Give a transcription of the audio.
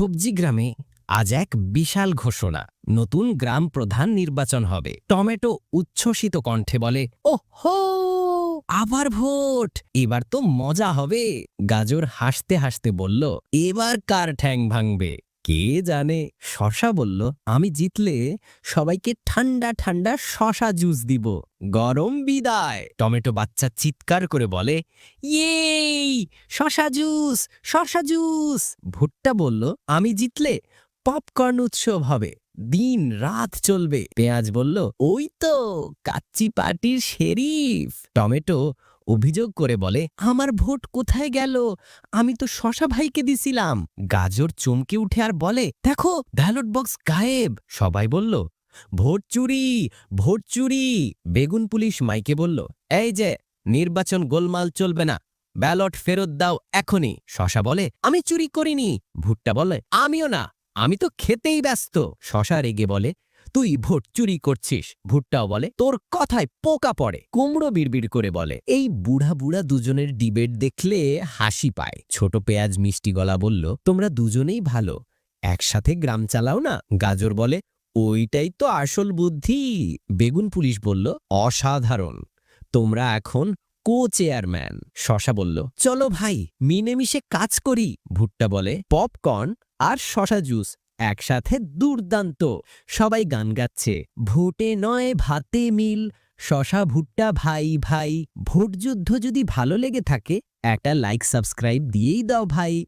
সবজি গ্রামে আজ এক বিশাল ঘোষণা। নতুন গ্রাম প্রধান নির্বাচন হবে। টমেটো উচ্ছ্বসিত কণ্ঠে বলে ও হো আবার ভোট! এবার তো মজা হবে। গাজর হাসতে হাসতে বলল, এবার কার ঠ্যাং ভাঙবে? কে জানে? শশা বলল, আমি জিতলে সবাইকে ঠান্ডা ঠান্ডা শশা জুস দিব। গরম বিদায়। টমেটো বাচ্চা চিৎকার করে বলে, ইয়েই, শশা জুস শশা জুস। ভুট্টা বলল, আমি জিতলে পপকর্ন উৎসব হবে, দিন রাত চলবে। পেঁয়াজ বলল, ওই তো, কাচ্চি পার্টির শেরিফ টমেটো অভিযোগ করে বলে, আমার ভোট কোথায় গেল? আমি তো শশা ভাইকে দিছিলাম। গাজর চমকে উঠে আর বলে, দেখো, ব্যালট বক্স গায়েব। সবাই বলল, ভোট চুরি ভোট চুরি। বেগুন পুলিশ মাইকে বলল, এই যে, নির্বাচন গোলমাল চলবে না, ব্যালট ফেরত দাও এখনই। শশা বলে, আমি চুরি করিনি। ভুট্টা বলে, আমিও না, আমি তো খেতেই ব্যস্ত। শশা রেগে বলে তুই ভোট চুরি করছিস। ভুট্টাও বলে, তোর কথায় পোকা পড়ে। কুমড়ো বিড়বিড় করে বলে, এই বুড়া বুড়া দুজনের ডিবেট দেখলে হাসি পায়। ছোট পেঁয়াজ মিষ্টি গলা বলল, তোমরা দুজনেই ভালো, একসাথে গ্রাম চালাও না? গাজর বলে, ওইটাই তো আসল বুদ্ধি। বেগুন পুলিশ বলল, অসাধারণ, তোমরা এখন কো চেয়ারম্যান শশা বলল, চলো ভাই মিনেমিশে কাজ করি। ভুট্টা বলে, পপকর্ন আর শশা জুস। একসাথে দুর্দান্ত। সবাই গান গাচ্ছে। ভোটে নয়, ভাতে মিল। শশা ভুট্টা ভাই ভাই। ভোট যুদ্ধ যদি ভালো লেগে থাকে, একটা লাইক সাবস্ক্রাইব দিয়েই দাও ভাই।